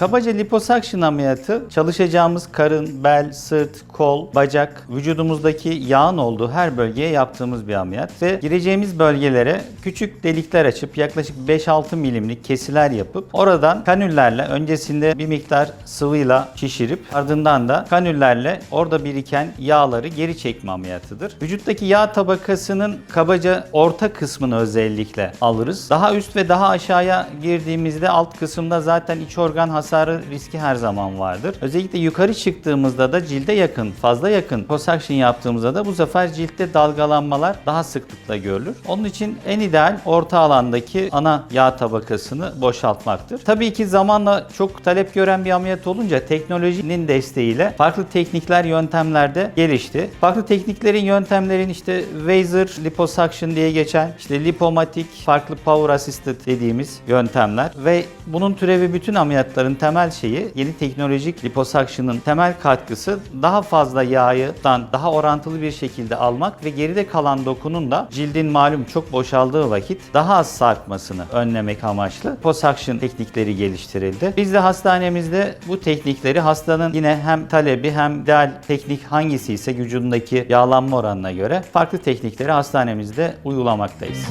Kabaca liposuction ameliyatı çalışacağımız karın, bel, sırt, kol, bacak, vücudumuzdaki yağın olduğu her bölgeye yaptığımız bir ameliyat ve gireceğimiz bölgelere küçük delikler açıp yaklaşık 5-6 milimlik kesiler yapıp oradan kanüllerle öncesinde bir miktar sıvıyla şişirip ardından da kanüllerle orada biriken yağları geri çekme ameliyatıdır. Vücuttaki yağ tabakasının kabaca orta kısmını özellikle alırız. Daha üst ve daha aşağıya girdiğimizde alt kısımda zaten iç organ hasarı riski her zaman vardır. Özellikle yukarı çıktığımızda da cilde yakın, fazla yakın liposuction yaptığımızda da bu sefer ciltte dalgalanmalar daha sıklıkla görülür. Onun için en ideal orta alandaki ana yağ tabakasını boşaltmaktır. Tabii ki zamanla çok talep gören bir ameliyat olunca teknolojinin desteğiyle farklı teknikler, yöntemler de gelişti. Farklı tekniklerin, yöntemlerin işte Wazer liposuction diye geçen, işte lipomatik, farklı power assisted dediğimiz yöntemler ve bunun türevi bütün ameliyatların temel şeyi yeni teknolojik liposuction'ın temel katkısı daha fazla yağdan daha orantılı bir şekilde almak ve geride kalan dokunun da cildin malum çok boşaldığı vakit daha az sarkmasını önlemek amaçlı liposuction teknikleri geliştirildi. Biz de hastanemizde bu teknikleri hastanın yine hem talebi hem ideal teknik hangisi ise vücudundaki yağlanma oranına göre farklı teknikleri hastanemizde uygulamaktayız.